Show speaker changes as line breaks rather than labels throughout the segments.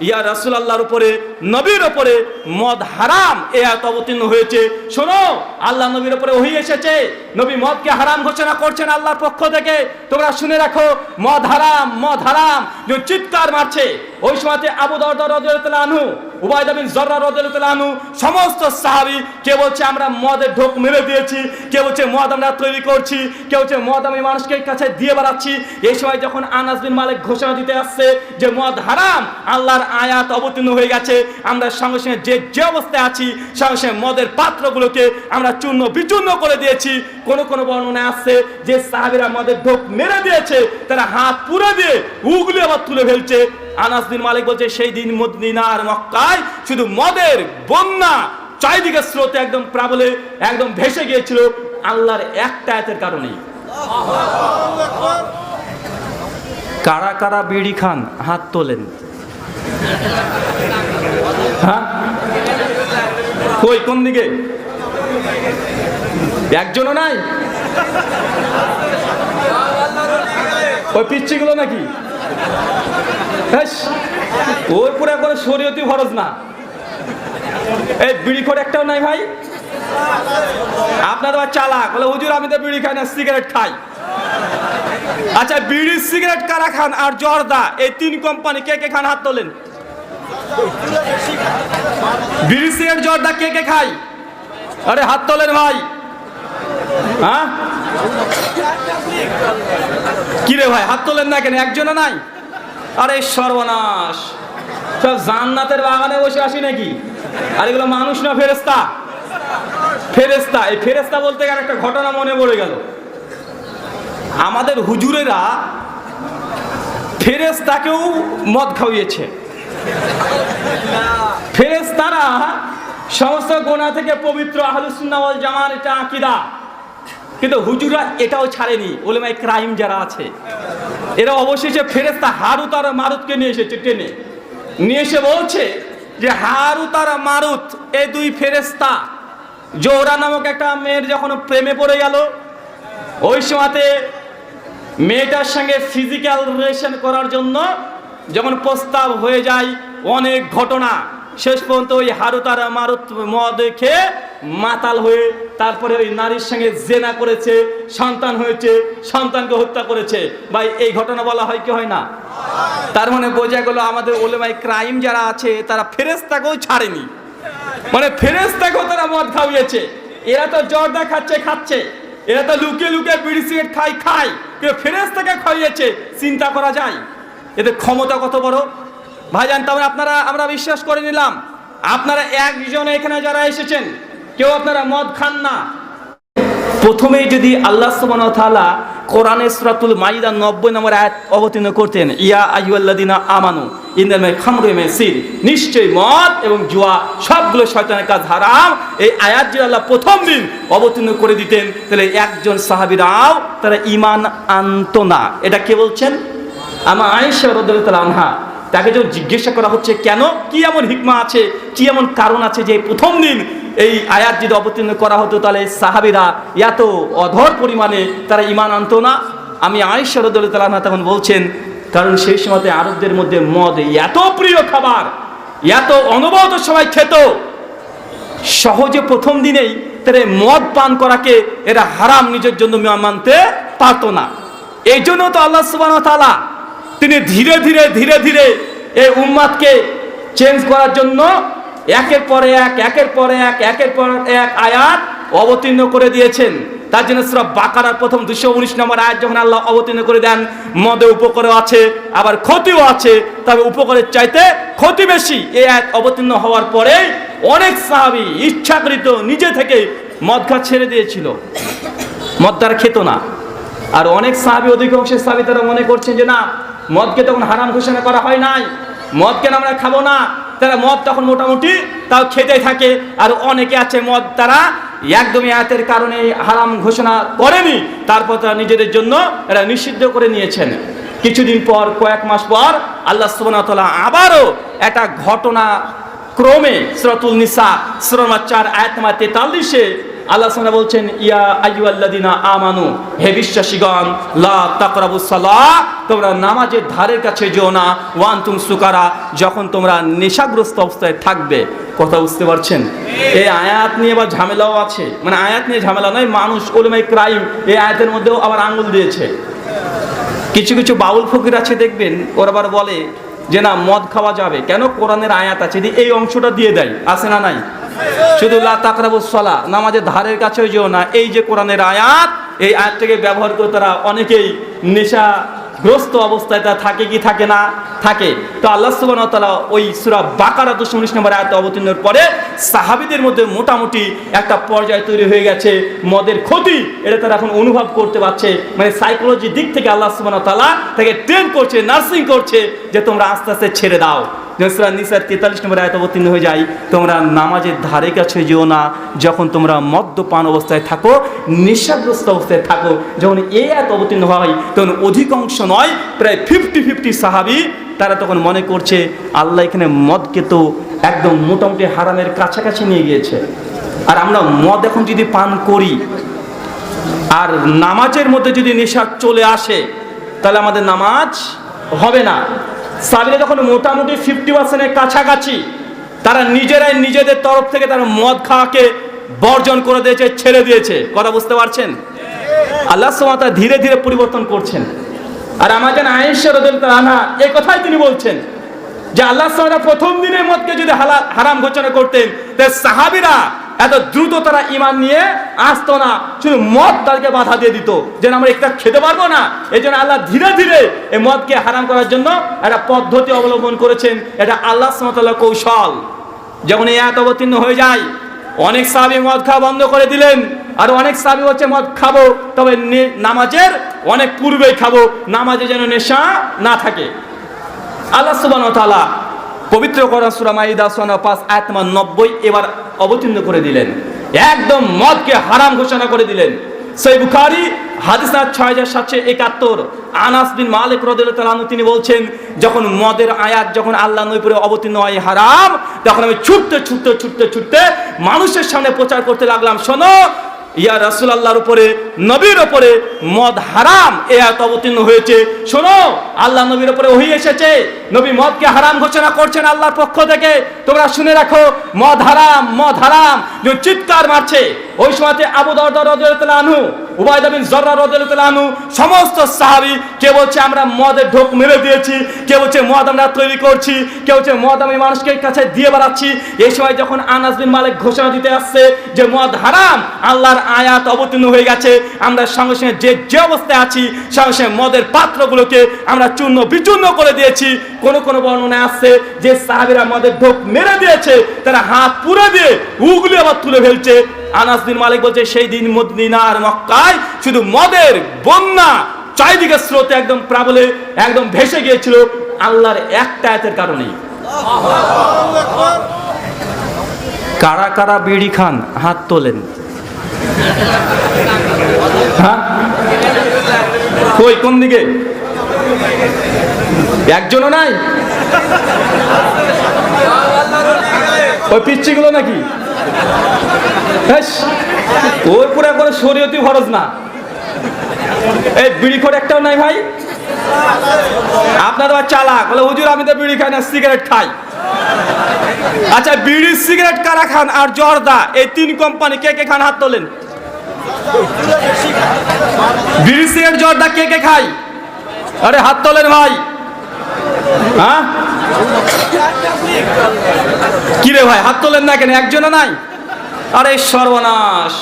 ইয়া রাসুল আল্লাহর উপরে, নবীর ওপরে মদ হারাম, এ এত অবতীর্ণ হয়েছে। শোনো, আল্লাহ নবীর উপরে ওহি এসেছে। নবী মদকে হারাম ঘোষণা করছেন আল্লাহর পক্ষ থেকে। তোমরা শুনে রাখো, মদ হারাম মদ হারাম, যে চিৎকার মারছে। ওই সময়তে আবু আনহু উবাইদা বিন জর্রা আনহু, সমস্ত সাহাবী, কে বলছে আমরা মদের ঢোক মেরে দিয়েছি, কে বলছে মদ আমরা তৈরি করছি, কে বলছে মদ আমি মানুষকে কাছে দিয়ে বেড়াচ্ছি। এই সময় যখন আনাস বিন মালিক ঘোষণা দিতে আসছে যে মদ হারাম, আল্লাহর আয়াত অবতীর্ণ হয়ে গেছে, আমরা সঙ্গে সঙ্গে যে যে অবস্থায় আছি, সঙ্গে সঙ্গে মদের পাত্রগুলোকে আমরা চূর্ণ বিচূর্ণ করে দিয়েছি। কোন কোন বর্ণনা আসছে যে সাহাবীরা মদের ঢোক মেরে দিয়েছে, তারা হাত পুরে দিয়ে উগলি আবার তুলে ফেলছে। আনাস বিন মালিক বলছে, সেই দিন মদিনা আর মক্কায় শুধু মদের বন্যা চারিদিকে স্রোতে একদম প্রাবলে একদম ভেসে গিয়েছিল, আল্লাহর একটা আয়াতের কারণেই। কারা কারা বিড়ি খান, হাত তোলেন। হ্যাঁ? কই, কোন দিকে? একজনও নাই? ওই পিচ্ছিগুলো নাকি? ওর পুরো করে শরীয়তি ফরজ না। এই বিড়ি খোর একটাও নাই ভাই? আপনার আবার চালাক, বলে, হুজুর, আমি তো বিড়ি খাই না, সিগারেট খাই। আচ্ছা বিড়ি, সিগারেট কারা খান আর জর্দা? এই তিন কোম্পানি, কে কে খান? হাত তোলেন। বিড়ি, সিগারেট, জর্দা, কে কে খাই আরে, হাত তোলেন ভাই। হ্যাঁ? কি রে ভাই, হাত তোলেন না কেন? একজনে নাই? আরে সর্বনাশ। সব জান্নাতের বাগানে বসে আসি নাকি? আর এগুলো মানুষ না ফেরেস্তা ফেরেস্তা এই ফেরেস্তা বলতে গেলে একটা ঘটনা মনে পড়ে গেল। আমাদের হুজুরেরা ফেরেস্তাকেও মদ খাওয়িয়েছে। ফেরেস্তারা সমস্ত গোনা থেকে পবিত্র আহলুসুন্নাওয়াল জামান এটা আকিদা। কিন্তু হুজুরা এটাও ছাড়েনি। ওলেমাই ক্রাইম যারা আছে, এরা অবশেষে ফেরেস্তা হারুত আর মারুতকে নিয়ে এসেছে ট্রেনে নিয়ে এসে বলছে যে হারুত আর মারুত, এই দুই ফেরেস্তা জোহরা নামক একটা মেয়ের যখন প্রেমে পড়ে গেল, ওই সময়তে মেয়েটার সঙ্গে ফিজিক্যাল রিলেশন করার জন্য যখন প্রস্তাব হয়ে যায় অনেক ঘটনা। শেষ পর্যন্ত ওই হারুত আর মারুত মদ খেয়ে মাতাল হয়ে তারপরে ওই নারীর সঙ্গে জেনা করেছে, সন্তান হয়েছে, সন্তানকে হত্যা করেছে। ভাই, এই ঘটনা বলা হয় কি হয় না? তার মানে বোঝা গেল আমাদের ওলেমাই ক্রাইম যারা আছে, তারা ফেরেস্তাকেও ছাড়েনি। মানে ফেরেস্তাকেও তারা মদ খাওয়িয়েছে। এরা তো জর্দা খাচ্ছে খাচ্ছে। এরা তো লুকে লুকিয়ে বিড়ি সিগারেট খাই খাই কিন্তু ফেরেস্তাকে খাইয়েছে চিন্তা করা যায়। এদের ক্ষমতা কত বড়? ভাইজান তবে আপনারা, আমরা বিশ্বাস করে নিলাম। আপনারা একজন এখানে যারা এসেছেন কেউ আপনারা মদ খান না। প্রথমেই যদি আল্লাহ সুবহানাহু ওয়া তাআলা কোরআনে সূরাতুল মাইদা 90 নম্বর আয়াত অবতীর্ণ করতেন, ইয়া আইয়ুহাল্লাযিনা আমানু ইন্নাল খামরু মাইসির, নিশ্চয়ই মদ এবং জুয়া সবগুলো শয়তানের কাজ হারাম। এই আয়াত যদি আল্লাহ প্রথম দিন অবতীর্ণ করে দিতেন, তাহলে একজন সাহাবীরাও তারা ঈমান আনতো না। এটা কে বলছেন? আমার আয়েশা রাদিয়াল্লাহু তাআলা আনহা। তাকে যখন জিজ্ঞাসা করা হচ্ছে, কেন? কি এমন হিকমা আছে? কি এমন কারণ আছে যে প্রথম দিন এই আয়াত যদি অবতীর্ণ করা হতো, তাহলে সাহাবিরা এত অধর পরিমাণে তারা ইমান আনতো না। আমি আয়েশ্বরদুল্লাহ তখন বলছেন, কারণ সেই সময়তে আরবদের মধ্যে মদ এত প্রিয় খাবার, এত অনবরত সবাই খেত। সহজে প্রথম দিনেই তারা মদ পান করাকে এরা হারাম নিজের জন্য মানতে পারতো না। এই জন্য তো আল্লাহ সুবাহ তালা তিনি ধীরে ধীরে ধীরে ধীরে এই উম্মাদকে চেঞ্জ করার জন্য একের পরে এক, একের পরে এক, একের পর এক আয়াত অবতীর্ণ করে দিয়েছেন। তার জন্য সূরা বাকারার প্রথম দুশো উনিশ নম্বর আয়াত যখন আল্লাহ অবতীর্ণ করে দেন, মদে উপকারও আছে, আবার ক্ষতিও আছে, তবে উপকারের চাইতে ক্ষতি বেশি। এই আয়াত অবতীর্ণ হওয়ার পরে অনেক সাহাবি ইচ্ছাকৃত নিজে থেকে মদ খা ছেড়ে দিয়েছিল। মদ তারা খেত না। আর অনেক সাহাবি অধিকাংশের সাহাবি তারা মনে করছেন যে না, মদকে তখন হারাম ঘোষণা করা হয় নাই। মদ কেন আমরা খাব না। তারা মদ তখন মোটামুটি তাও খেতে থাকে, আর অনেকে আছে মদ তারা একদমই আয়াতের কারণে হারাম ঘোষণা করেনি, তারপর তারা নিজেদের জন্য এরা নিষিদ্ধ করে নিয়েছেন। কিছুদিন পর, কয়েক মাস পর, আল্লাহ ওয়া আবারও একটা ঘটনা ক্রমে সুরাতুল নিসা, সুরা চার, আয়াত তেতাল্লিশে আল্লাহ সাল্লাহ বলছেন, ইয়া আইয়ুল্লাদিনা আমানু, হে বিশ্বাসীগণ, লা তাকরাবুস সালাহ, তোমরা নামাজের ধারের কাছে যেও না ওয়ান তুম সুকারা, যখন তোমরা নেশাগ্রস্ত অবস্থায় থাকবে। কথা বুঝতে পারছেন? এই আয়াত নিয়ে আবার ঝামেলাও আছে। মানে আয়াত নিয়ে ঝামেলা নয়, মানুষ ওলমাই ক্রাইম এই আয়াতের মধ্যেও আবার আঙুল দিয়েছে। কিছু কিছু বাউল ফকির আছে দেখবেন, ওরা আবার বলে যে, না, মদ খাওয়া যাবে। কেন? কোরআনের আয়াত আছে এই অংশটা দিয়ে দেয়, আছে না নাই? শুধু লা তাকরাবুস সালা, নামাজের ধারের কাছেও যেও না। এই যে কোরআনের আয়াত, এই আয়াতটাকে ব্যবহার করে তারা অনেকেই নেশা গ্রস্ত অবস্থায় তা থাকে কি থাকে না থাকে। তো আল্লাহ তাআলা ওই সূরা বাকারা 219 নম্বর আয়াত অবতীর্ণের পরে সাহাবীদের মধ্যে মোটামুটি একটা পর্যায় তৈরি হয়ে গেছে। মদের ক্ষতি, এটা তারা এখন অনুভব করতে পারছে। মানে সাইকোলজি দিক থেকে আল্লাহ সুবহানাহু ওয়া তাআলা তাকে ট্রেন করছে নার্সিং করছে যে তোমরা আস্তে আস্তে ছেড়ে দাও। নসরা নিসার তেতাল্লিশ নম্বর আয়ত অবতীর্ণ হয়ে যায়, তোমরা নামাজের ধারে কাছে যেও না, যখন তোমরা মদ্যপান অবস্থায় থাকো, নেশাগ্রস্ত অবস্থায় থাকো, যখন এই আয়ত অবতীর্ণ হয়, তখন অধিকাংশ নয়, প্রায় ফিফটি ফিফটি সাহাবি, তারা তখন মনে করছে, আল্লাহ এখানে মদকে তো একদম মোটামুটি হারামের কাছাকাছি নিয়ে গিয়েছে। আর আমরা মদ এখন যদি পান করি, আর নামাজের মধ্যে যদি নেশা চলে আসে, তাহলে আমাদের নামাজ হবে না। সাবিরা যখন মোটামুটি ফিফটি পার্সেন্টের কাছাকাছি, তারা নিজেরাই নিজেদের তরফ থেকে তারা মদ খাওয়াকে বর্জন করে দিয়েছে, ছেড়ে দিয়েছে। কথা বুঝতে পারছেন? আল্লাহ সুমাতা ধীরে ধীরে পরিবর্তন করছেন। আর আমাদের আয়েশ্বর আনা এই কথাই তিনি বলছেন যে আল্লাহ সুমাতা প্রথম দিনের মদকে যদি হারাম ঘোষণা করতেন তাহলে সাহাবিরা এত দ্রুত তারা ইমান নিয়ে আসতো না। শুধু মদ তাদেরকে বাধা দিয়ে দিত যেন আমরা একটা খেতে পারব না। এই জন্য আল্লাহ ধীরে ধীরে এই মদকে হারাম করার জন্য একটা পদ্ধতি অবলম্বন করেছেন। এটা আল্লাহ সুমতাল্লাহ কৌশল। যখন এই এত অবতীর্ণ হয়ে যায়, অনেক সাহাবি মদ খাওয়া বন্ধ করে দিলেন। আর অনেক সাহাবি হচ্ছে, মদ খাব, তবে নামাজের অনেক পূর্বেই খাব। নামাজে যেন নেশা না থাকে। আল্লাহ সুবান পবিত্র করা সুরা মাইদা সোনা পাঁচ আয়াতমান নব্বই এবার অবতীর্ণ করে দিলেন। একদম মদকে হারাম ঘোষণা করে দিলেন। সেই বুখারি, হাদিস নাম্বার ছয় হাজার সাতশো একাত্তর। আনাস বিন মালিক রদিল্লাহু তিনি বলছেন, যখন মদের আয়াত যখন আল্লাহ নৈপুরে অবতীর্ণ হয় হারাম, তখন আমি ছুটতে ছুটতে ছুটতে ছুটতে মানুষের সামনে প্রচার করতে লাগলাম, শোনো, ইয়া রাসুল আল্লাহর উপরে, নবীর উপরে মদ হারাম, এ আয়াত অবতীর্ণ হয়েছে। শোনো, আল্লাহ নবীর উপরে ওহি এসেছে। নবী মদকে হারাম ঘোষণা করছেন আল্লাহর পক্ষ থেকে। তোমরা শুনে রাখো, মদ হারাম মদ হারাম, যে চিৎকার মারছে। ওই সময়তে আবু উবাইদা বিন জর্রা সমস্ত সাহাবী, কে বলছে আমরা মদের ঢোক মেরে দিয়েছি, কে বলছে মদ আমরা তৈরি করছি কেউ বলছে মদ আমি মানুষকে কাছে দিয়ে বেড়াচ্ছি। এই সময় যখন আনাস বিন মালিক ঘোষণা দিতে আসছে যে মদ হারাম, আল্লাহর আয়াত অবতীর্ণ হয়ে গেছে, আমরা সঙ্গে সঙ্গে যে যে অবস্থায় আছি, সঙ্গে সঙ্গে মদের পাত্রগুলোকে আমরা চূর্ণ বিচূর্ণ করে দিয়েছি। কোন কোন বর্ণনায় আসছে যে সাহাবিরা মদের ঢোক মেরে দিয়েছে, তারা হাত পুরে দিয়ে উগুলি আবার তুলে ফেলছে। আনাস বিন মালিক বলছে, সেই দিন মদিনার মক্কায় শুধু মদের বন্যা চারিদিকে স্রোতে একদম প্রাবলে একদম ভেসে গিয়েছিল, আল্লাহর একটা আয়াতের কারণেই কারা কারা বিড়ি খান, হাত তোলেন। হ্যাঁ? কই, কোন দিকে? একজনও নাই? ওই পিচ্ছিগুলো নাকি? ওই পুরো করে শরীয়তি খরচ না। এই বিড়ি খোর একটাও নাই ভাই? আপনার চালাক, বলে, হুজুর, আমি তো বিড়ি খাই না, সিগারেট খাই। আচ্ছা বিড়ি সিগারেট কারা খান আর জর্দা, এই তিন কোম্পানি কে কে খান হাত তোলেন? বিড়ি সিগারেট, জর্দা কে কে খাই আরে হাত তোলেন ভাই। হ্যাঁ? কি রে ভাই, হাত তোলেন না কেন? একজনও নাই? আরে সর্বনাশ।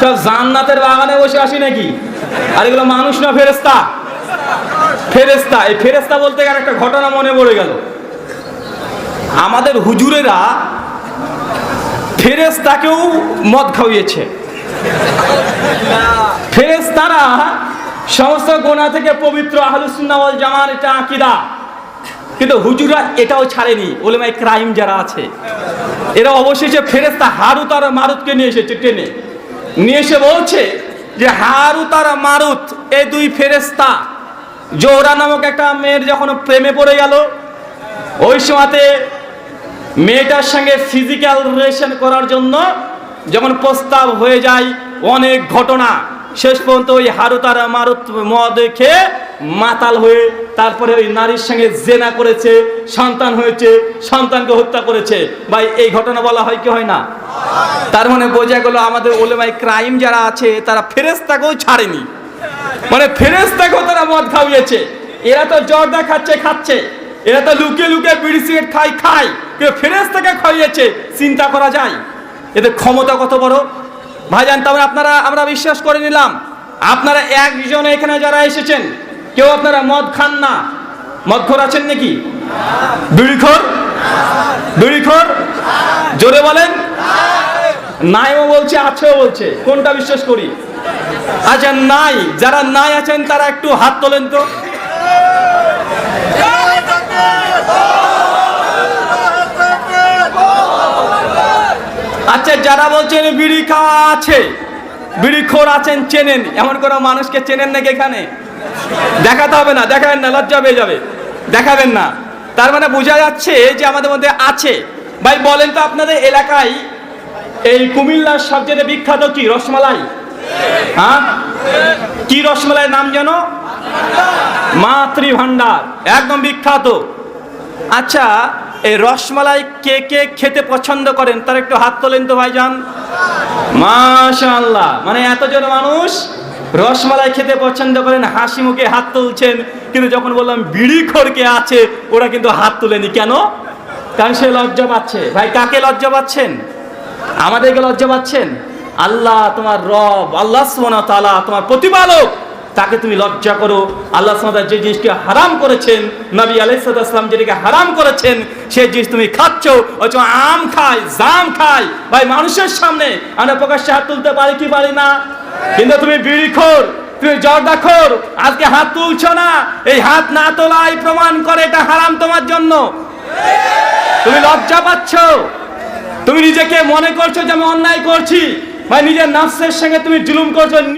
সব জান্নাতের বাগানে বসে আসি নাকি? আর এগুলো মানুষ না ফেরেস্তা ফেরেস্তা এই ফেরেস্তা বলতে গেলে একটা ঘটনা মনে পড়ে গেল। আমাদের হুজুরেরা ফেরেস্তাকেও মদ খাওয়িয়েছে। ফেরেস্তারা সমস্ত গোনা থেকে পবিত্র আহলুসুন্নাহ ওয়াল জামার এটা আকিদা। কিন্তু হুজুরা এটাও ছাড়েনি ওলেমাই ক্রাইম যারা আছে। এরা অবশেষে ফেরেস্তা হারুত আর মারুতকে নিয়ে এসেছে টেনে। নিয়ে এসে বলছে যে হারুত আর মারুত এই দুই ফেরেস্তা জোহরা নামক একটা মেয়ের যখন প্রেমে পড়ে গেল, ওই সময়তে মেয়েটার সঙ্গে ফিজিক্যাল রিলেশন করার জন্য যখন প্রস্তাব হয়ে যায়, অনেক ঘটনা। শেষ পর্যন্ত ওই হারুতার মারুত মদ খেয়ে মাতাল হয়ে তারপরে ওই নারীর সঙ্গে জেনা করেছে, সন্তান হয়েছে, সন্তানকে হত্যা করেছে। ভাই, এই ঘটনা বলা হয় কি হয় না? তার মানে বোঝা গেল আমাদের ওলেমাই ক্রাইম যারা আছে, তারা ফেরেস্তাকেও ছাড়েনি। মানে ফেরেস্তাকেও তারা মদ খাওয়িয়েছে। এরা তো জর্দা খাচ্ছে খাচ্ছে। এরা তো লুকিয়ে লুকিয়ে বিড়ি সিগারেট খাই খায়। কেউ ফেরেস্তাকে খাইয়েছে চিন্তা করা যায়। এদের ক্ষমতা কত বড়? ভাইজান তারপরে আপনারা, আমরা বিশ্বাস করে নিলাম, আপনারা একজন এখানে যারা এসেছেন, কেউ আপনারা মদ খান না। মদ খোর আছেন নাকি? বিড়িখোর? বিড়িখোর? জোরে বলেন। নাইও বলছে, আছেও বলছে। কোনটা বিশ্বাস করি? আচ্ছা নাই, যারা নাই আছেন, তারা একটু হাত তোলেন তো। আচ্ছা যারা বলছেন বিড়ি খাওয়া আছে, বিড়ি খোর আছেন, চেনেন। এমন কোনো মানুষকে চেনেন নাকি এখানে? দেখাতে হবে না, দেখাবেন না, লজ্জা পেয়ে যাবে। দেখাবেন না। তার মানে বোঝা যাচ্ছে যে আমাদের মধ্যে আছে। ভাই, বলেন তো আপনাদের এলাকায় এই কুমিল্লার সবচেয়ে বিখ্যাত কি, রসমালাই? হ্যাঁ? কি রসমালাই নাম যেন? মাতৃ ভান্ডার একদম বিখ্যাত। আচ্ছা এই রসমালাই কে কে খেতে পছন্দ করেন? তার একটু হাত তোলেন তো ভাইজান। মাশাআল্লাহ। মানে এতজন মানুষ রসমালাই খেতে পছন্দ করেন, হাসি মুখে হাত তুলছেন। কিন্তু যখন বললাম, বিড়ি খড়কে আছে, ওরা কিন্তু হাত তুলেনি। কেন? কারণ সে লজ্জা পাচ্ছে। ভাই, কাকে লজ্জা পাচ্ছেন? আমাদেরকে লজ্জা পাচ্ছেন? আল্লাহ তোমার রব, আল্লাহ ওয়া তাআলা তোমার প্রতিপালক। তাকে তুমি লজ্জা করো। আল্লাহ সুবহানাহু যে জিনিসকে হারাম করেছেন, নবী আলাইহিসসালাম যেটাকে হারাম করেছেন, সেই জিনিস তুমি খাচ্ছ, অথচ আম খায়, জাম খায়। ভাই, মানুষের সামনে আমরা প্রকাশ্যে হাত তুলতে পারি কি পারি না? কিন্তু তুমি বিড়িখোর, তুমি জর্দাখোর, আজকে হাত তুলছো না, এই হাত না তোলাই প্রমাণ করে এটা হারাম তোমার জন্য। তুমি লজ্জা পাচ্ছ। তুমি নিজেকে মনে করছ যে আমি অন্যায় করছি। ভাই, নিজের নাফসের সঙ্গে তুমি জুলুম করছ।